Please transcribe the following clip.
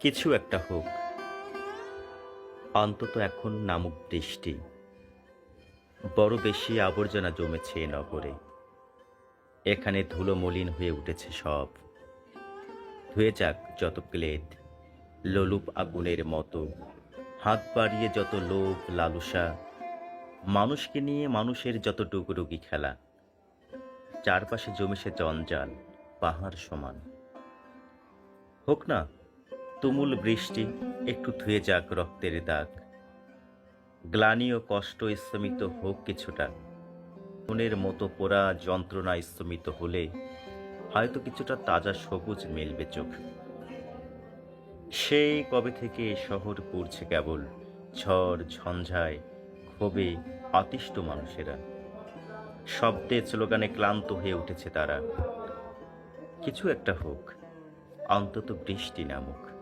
কিছু একটা হোক। অন্তত এখন নামুক বৃষ্টি বড় বেশি আবর্জনা জমেছে এ নগরে। এখানে ধুলো মলিন হয়ে উঠেছে সব। ধুয়ে যাক যত প্লেট লোলুপ আগুনের মতো। হাত বাড়িয়ে যত লোভ, লালুসা, মানুষকে নিয়ে মানুষের যত ডুগডুগি খেলা। চারপাশে জমেছে জঞ্জাল, পাহাড় সমান। হোক না তুমুল বৃষ্টি, একটু ধুয়ে যাক রক্তের দাগ। গ্লানি ও কষ্ট স্তমিত হোক কিছুটা। মনের মতো পোড়া যন্ত্রণা স্তমিত হলে হয়তো কিছুটা তাজা সবুজ মেলবে চোখ। সেই কবে থেকে শহর পড়ছে কেবল, ঝড় ঝঞ্ঝায় ক্ষোভে আতিষ্ট মানুষেরা। শব্দে স্লোগানে ক্লান্ত হয়ে উঠেছে তারা। কিছু একটা হোক, অন্তত বৃষ্টি নামুক।